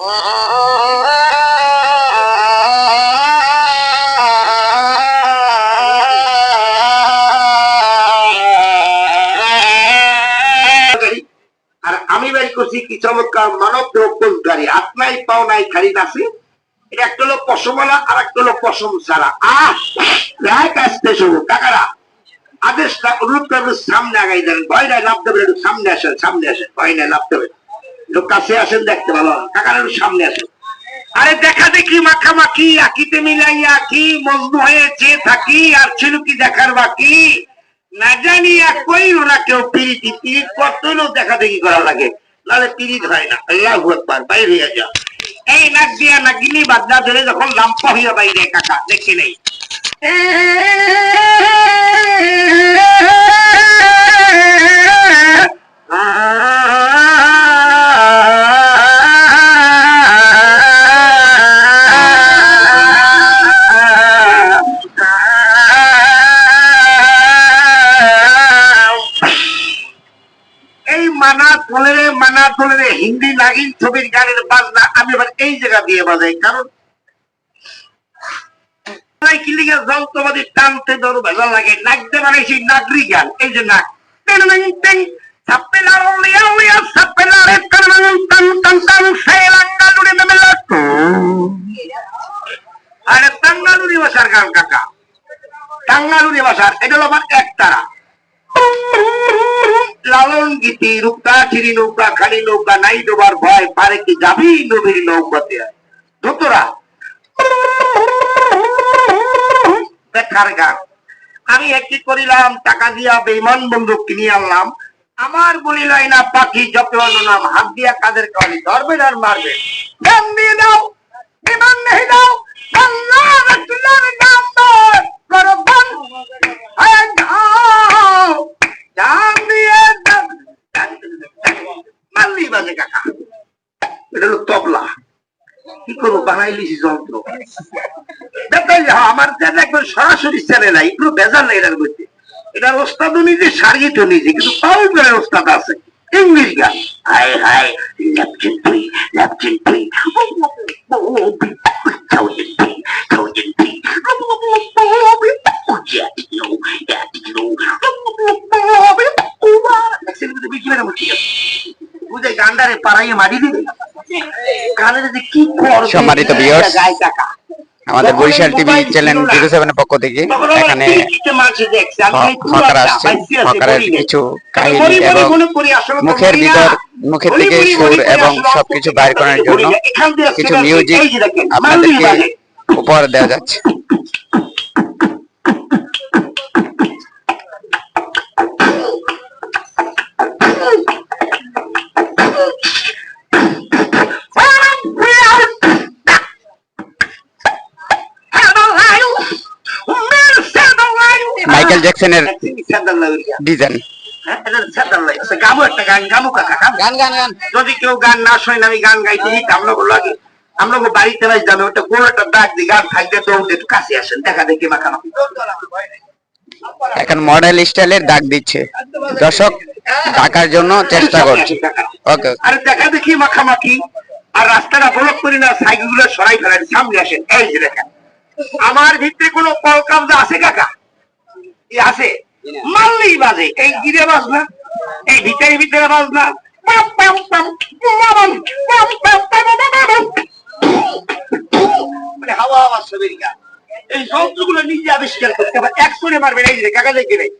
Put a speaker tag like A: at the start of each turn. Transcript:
A: আর আমি করছি কি চমৎকার মানব আত্মাই পাও নাই খারিদ আছে একটা একটা পশম বলা আর একটা হলো পশম ছাড়া। আহ! কাজতে শোভ কাকারা। আদেশটা অনুরোধ করবে, সামনে আগাই দেন। ভয় নাই, লাভ দেবেন, একটু সামনে আসেন সামনে আসেন। ভয় নাই, লাভ দেবেন। একটু কাছে আসেন, দেখতে ভালো। কাকারা সামনে আসেন। আরে দেখা দেখি মাখামাখি আকিতে মিলাইয়া কি মজনু হয়ে চেয়ে থাকি, আর ছিল কি দেখার বাকি? না জানি, আর কইল না কেউ পিরিতি। পিরিত করতে হলেও দেখা দেখি করা লাগে। নাহলে পিরিত হয় না। আল্লাহ একবার বাইরে হয়ে যা এই নাক দিয়া নাগিনি বাদলা ধরে যখন লাম্পা হইয়া বাইরে, কাকা, দেখি নেই। মানা তোলে রে মানা তোলে রে হিন্দি নাগিন ছবির গানের বাজনা আমি এবার এই জায়গা দিয়ে বাজাই, কারণ কিলিগা যন্ত্রপাতি টানতে ধরো ভেজা লাগে নাচতে মানে সেই নাগরি গান, এই টাঙ্গালুরি ভাষার কাকা। টাঙ্গালুরি ভাষার এটা হলো আমার একতারা লালন গীতি রূপা চিরি নৌকা খালি নৌকা নাই ডোবার ভয় পারে কি যাবি নৌকাতে ধতরা। বেকার গান। আমি একটি করিলাম, টাকা দিয়া বেমান বন্দুক কিনে আনলাম। আমার বলিলাই না, পাখি অন্য নাম, হাত দিয়া কাদের কালি ধরবেন আর মারবে। গান দিয়ে দাও বিমান দাও মাল্লি বাজে কাকা? এটা হলো তবলা। কি করব, বানাইলি যন্ত্র। আমার যেন একবার সরাসরি চ্যানেল নাই একটু বেজার নাই এটার মধ্যে। এটা ওস্তাদ নিজে সারিয়ে নিজে, কিন্তু তাও ওস্তাদ আছে, ইংলিশ গান। হাই হাই ল্যাপচিন তুই ল্যাপচিন তুই বুঝে গান্ডারে পাড়াইয়ে মারি দিবে গানের যে কি কর
B: সম্মানিত
A: টাকা।
B: আমাদের বরিশাল টিভি চ্যানেল জিরো সেভেনের পক্ষ থেকে এখানে হকার আসছে হকারের কিছু কাহিনী এবং মুখের ভিতর মুখের থেকে সুর এবং সবকিছু বাইর করার জন্য কিছু মিউজিক আপনাদেরকে উপহার দেওয়া যাচ্ছে। Michael জ্যাকসনের design.
A: গাবো একটা গান গাবো কাকা গান।
B: গান গান গান।
A: যদি কেউ গান না শোনেন আমি গান গাইতে লাগে। আমরা বাড়িতে বাড়ি যাবে ওটা কোন একটা গান থাকবে তো একটু কাছে আসেন দেখা দেখি মাখামাখি
B: এখন মডেল স্টাইলের ডাক দিচ্ছে। দর্শক ডাকার জন্য চেষ্টা করছে। ওকে
A: আরে দেখা দেখি মাখামাখি। আর রাস্তাটা ব্লক করি না সাইকেলগুলো সরাই ফেলেন সামনে আসেন এই যে দেখেন। আমার ভিতরে কোনো কল কাবজা আছে কাকা? আছে। মারলেই বাজে। এই গিরে বাজ না, এই ভিতরে ভিতরে বাজ না। মানে হাওয়া আওয়াজ এই যন্ত্রগুলো নিজে আবিষ্কার করতে হবে। এক করে মারবেন, এই কাকা দেখে নেই।